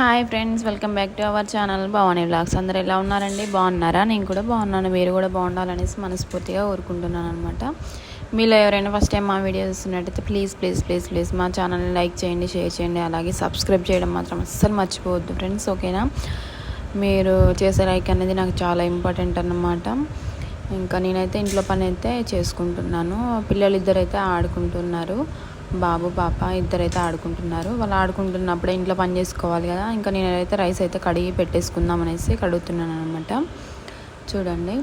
Hi friends welcome back to our channel Bhavani blogs అందరు ఎలా ఉన్నారండి? బాగున్నారా? నేను కూడా బాగున్నాను. మీరు కూడా బాగుండాలనేసి మనస్ఫూర్తిగా కోరుకుంటున్నాను అనమాట మీలో ఎవరైనా ఫస్ట్ టైం మా వీడియో చూస్తున్నట్టయితే ప్లీజ్ ప్లీజ్ ప్లీజ్ ప్లీజ్ మా ఛానల్ని లైక్ చేయండి షేర్ చేయండి అలాగే సబ్స్క్రైబ్ చేయడం మాత్రం అస్సలు మర్చిపోవద్దు ఫ్రెండ్స్ ఓకేనా మీరు చేసే లైక్ అనేది నాకు చాలా ఇంపార్టెంట్ అన్నమాట. ఇంకా నేనైతే ఇంట్లో పని అయితే చేసుకుంటున్నాను. పిల్లలు ఇద్దరైతే ఆడుకుంటున్నారు. బాబు పాప ఇద్దరైతే ఆడుకుంటున్నారు. వాళ్ళు ఆడుకుంటున్నప్పుడే ఇంట్లో పని చేసుకోవాలి కదా. ఇంకా నేనైతే రైస్ అయితే కడిగి పెట్టేసుకుందాం అనేసి కడుగుతున్నాను అనమాట చూడండి.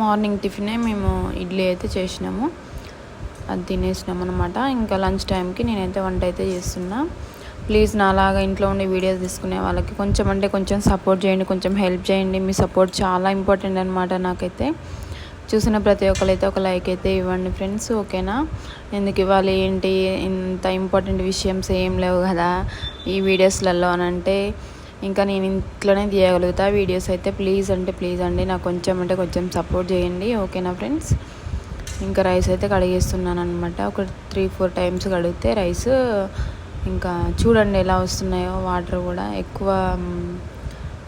మార్నింగ్ టిఫినే మేము ఇడ్లీ అయితే చేసినాము. అది తినేసినాం అనమాట ఇంకా లంచ్ టైంకి నేనైతే వంట అయితే చేస్తున్నా. ప్లీజ్ నాలాగా ఇంట్లో ఉండి వీడియోస్ తీసుకునే వాళ్ళకి కొంచెం అంటే కొంచెం సపోర్ట్ చేయండి కొంచెం హెల్ప్ చేయండి. మీ సపోర్ట్ చాలా ఇంపార్టెంట్ అనమాట నాకైతే. చూసిన ప్రతి ఒక్కరైతే ఒక లైక్ అయితే ఇవ్వండి ఫ్రెండ్స్ ఓకేనా? ఎందుకు ఇవ్వాలి ఏంటి ఇంత ఇంపార్టెంట్ విషయమ్స్ ఏం లేవు కదా ఈ వీడియోస్లలో అని అంటే ఇంకా నేను ఇంట్లోనే తీయగలుగుతా వీడియోస్ అయితే. ప్లీజ్ అంటే ప్లీజ్ అండి నాకు కొంచెం అంటే కొంచెం సపోర్ట్ చేయండి ఓకేనా ఫ్రెండ్స్? ఇంకా రైస్ అయితే కడిగేస్తున్నాను అనమాట ఒక త్రీ ఫోర్ టైమ్స్ కడిగితే రైస్ ఇంకా చూడండి ఎలా వస్తున్నాయో వాటర్ కూడా. ఎక్కువ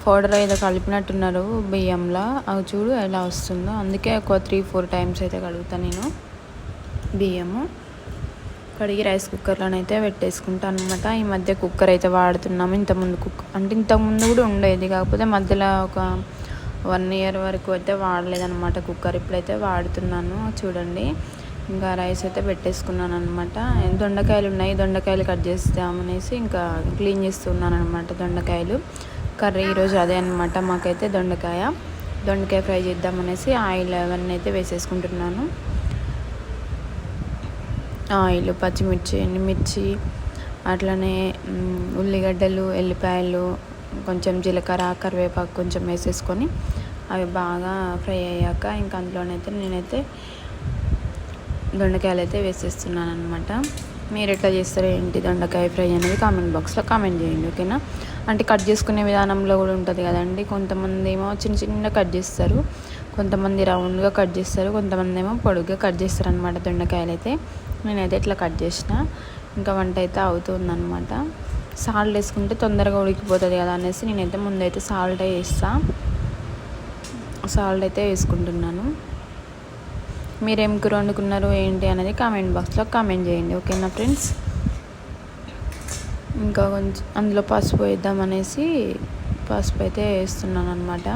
పౌడర్ ఏదో కలిపినట్టున్నారు బియ్యంలో. అవి చూడు ఎలా వస్తుందో. అందుకే ఒక త్రీ ఫోర్ టైమ్స్ అయితే కడుగుతాను నేను బియ్యము. కడిగి రైస్ కుక్కర్లోనైతే పెట్టేసుకుంటాను అనమాట ఈ మధ్య కుక్కర్ అయితే వాడుతున్నాము. ఇంతకుముందు కుక్ అంటే ఇంతకుముందు కూడా ఉండేది. కాకపోతే మధ్యలో ఒక వన్ ఇయర్ వరకు అయితే వాడలేదన్నమాట కుక్కర్ ఇప్పుడైతే వాడుతున్నాను. చూడండి. ఇంకా రైస్ అయితే పెట్టేసుకున్నాను అనమాట దొండకాయలు ఉన్నాయి. దొండకాయలు కట్ చేస్తామనేసి ఇంకా క్లీన్ చేస్తున్నాను అనమాట దొండకాయలు. కర్రీ ఈరోజు అదే అనమాట మాకైతే దొండకాయ. దొండకాయ ఫ్రై చేద్దామనేసి ఆయిల్ అవన్నీ అయితే వేసేసుకుంటున్నాను. ఆయిల్ పచ్చిమిర్చి ఎండుమిర్చి అట్లనే ఉల్లిగడ్డలు ఎల్లిపాయలు కొంచెం జీలకర్ర కరివేపాకు కొంచెం వేసేసుకొని అవి బాగా ఫ్రై అయ్యాక ఇంకా అందులోనైతే నేనైతే దొండకాయలు అయితే వేసేస్తున్నాను అనమాట మీరు ఎట్లా చేస్తారు ఏంటి దొండకాయ ఫ్రై అనేది కామెంట్ బాక్స్లో కామెంట్ చేయండి ఓకేనా? అంటే కట్ చేసుకునే విధానంలో కూడా ఉంటుంది కదండి. కొంతమంది ఏమో చిన్న చిన్న కట్ చేస్తారు కొంతమంది రౌండ్గా కట్ చేస్తారు కొంతమంది ఏమో పొడుగ్గా కట్ చేస్తారు అనమాట దొండకాయలు అయితే. నేనైతే ఇట్లా కట్ చేసిన. ఇంకా వంట అయితే అవుతుందన్నమాట. సాల్ట్ వేసుకుంటే తొందరగా ఉడికిపోతుంది కదా అనేసి నేనైతే ముందైతే సాల్ట్ వేస్తాను సాల్ట్ అయితే వేసుకుంటున్నాను. మీరేం కూర వండుకున్నారు ఏంటి అనేది కామెంట్ బాక్స్లో కామెంట్ చేయండి ఓకేనా ఫ్రెండ్స్ ఇంకా కొంచెం అందులో పసుపు వేద్దాం అనేసి పసుపు అయితే వేస్తున్నాను అనమాట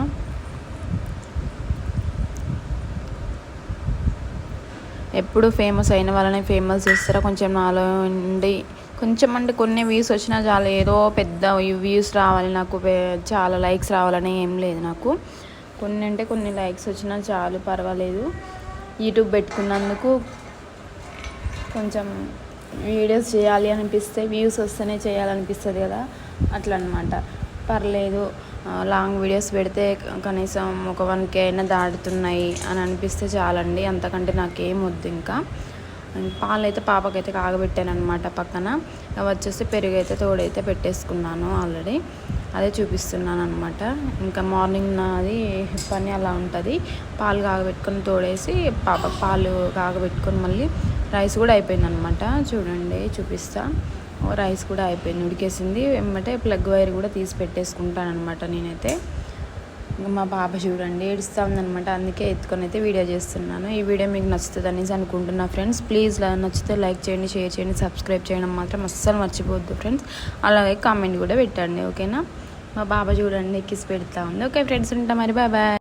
ఎప్పుడు ఫేమస్ అయిన వాళ్ళని ఫేమస్ చేస్తారా? కొంచెం నాలో ఉండి కొంచెం అంటే కొన్ని వ్యూస్ వచ్చినా చాలా ఏదో పెద్ద వ్యూస్ రావాలి నాకు చాలా లైక్స్ రావాలని ఏం లేదు నాకు. కొన్ని అంటే కొన్ని లైక్స్ వచ్చినా చాలు పర్వాలేదు. యూట్యూబ్ పెట్టుకున్నందుకు కొంచెం వీడియోస్ చేయాలి అనిపిస్తే వ్యూస్ వస్తేనే చేయాలనిపిస్తుంది కదా. అట్లా అనమాట పర్లేదు లాంగ్ వీడియోస్ పెడితే కనీసం ఒక వన్ కే అయినా దాటుతున్నాయి అని అనిపిస్తే చాలండి. అంతకంటే నాకేం వద్దు ఇంకా. పాలు అయితే పాపకైతే కాగబెట్టాను అనమాట పక్కన వచ్చేసి పెరుగు అయితే తోడైతే పెట్టేసుకున్నాను ఆల్రెడీ. అదే చూపిస్తున్నాను అనమాట ఇంకా మార్నింగ్ నాది పని అలా ఉంటుంది. పాలు కాగబెట్టుకొని తోడేసి పాప పాలు కాగబెట్టుకొని మళ్ళీ రైస్ కూడా అయిపోయింది అనమాట చూడండి చూపిస్తా. రైస్ కూడా అయిపోయింది ఉడికేసింది. వెంబటే ప్లగ్ వైర్ కూడా తీసి పెట్టేసుకుంటాను అనమాట నేనైతే. మా పాప చూడండి ఏడుస్తూ ఉందనమాట అందుకే ఎత్తుకొని అయితే వీడియో చేస్తున్నాను. ఈ వీడియో మీకు నచ్చుతుంది అనేసి అనుకుంటున్నా ఫ్రెండ్స్. ప్లీజ్ నచ్చితే లైక్ చేయండి షేర్ చేయండి సబ్స్క్రైబ్ చేయడం మాత్రం అస్సలు మర్చిపోవద్దు ఫ్రెండ్స్. అలాగే కామెంట్ కూడా పెట్టండి ఓకేనా? మా బాబా చూడండి కిస్ పెడతా ఉంది. ఓకే ఫ్రెండ్స్ ఉంటా మరి. Bye bye.